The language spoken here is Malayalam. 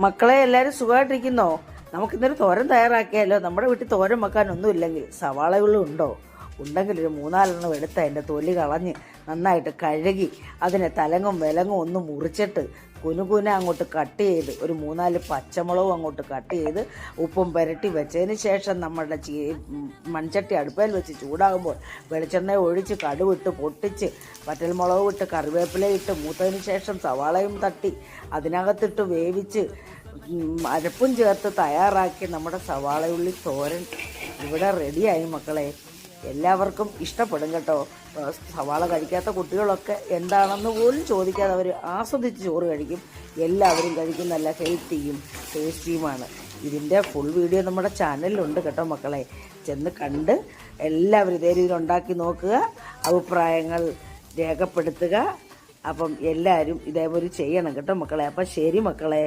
മക്കളെ എല്ലാവരും സുഖമായിട്ടിരിക്കുന്നോ? നമുക്കിന്നൊരു തോരൻ തയ്യാറാക്കിയാലോ? നമ്മുടെ വീട്ടിൽ തോരൻ വെക്കാനൊന്നും ഇല്ലെങ്കിൽ സവാളകളും ഉണ്ടോ? ഉണ്ടെങ്കിൽ ഒരു മൂന്നാലെണ്ണം എടുത്ത് അതിന്റെ തൊലി കളഞ്ഞ് നന്നായിട്ട് കഴുകി അതിനെ തലങ്ങും വിലങ്ങും ഒന്ന് മുറിച്ചിട്ട് കുനുകുന അങ്ങോട്ട് കട്ട് ചെയ്ത് ഒരു മൂന്നാൽ പച്ചമുളകും അങ്ങോട്ട് കട്ട് ചെയ്ത് ഉപ്പും പുരട്ടി വെച്ചതിന് ശേഷം നമ്മളുടെ ചീ മൺചട്ടി അടുപ്പയിൽ വെച്ച് ചൂടാകുമ്പോൾ വെളിച്ചെണ്ണ ഒഴിച്ച് കടുവിട്ട് പൊട്ടിച്ച് പറ്റൽമുളക് ഇട്ട് കറിവേപ്പില ഇട്ട് മൂത്തതിന് ശേഷം സവാളയും തട്ടി അതിനകത്തിട്ട് വേവിച്ച് അരപ്പും ചേർത്ത് തയ്യാറാക്കി നമ്മുടെ സവാളയുള്ളി തോരൻ ഇവിടെ റെഡിയായി മക്കളെ. എല്ലാവർക്കും ഇഷ്ടപ്പെടും കേട്ടോ. സവാള കഴിക്കാത്ത കുട്ടികളൊക്കെ എന്താണെന്ന് പോലും ചോദിക്കാതെ അവർ ആസ്വദിച്ച് ചോറ് കഴിക്കും. എല്ലാവരും കഴിക്കും നല്ല ഹെൽത്തിയും ടേസ്റ്റിയുമാണ്. ഇതിന്റെ ഫുൾ വീഡിയോ നമ്മുടെ ചാനലിലുണ്ട് കേട്ടോ മക്കളെ. ചെന്ന് കണ്ട് എല്ലാവരും ഇതേ രീതിയിൽ ഉണ്ടാക്കി നോക്കുക അഭിപ്രായങ്ങൾ രേഖപ്പെടുത്തുക. അപ്പം എല്ലാവരും ഇതേപോലെ ചെയ്യണം കേട്ടോ മക്കളെ. അപ്പം ശരി മക്കളെ.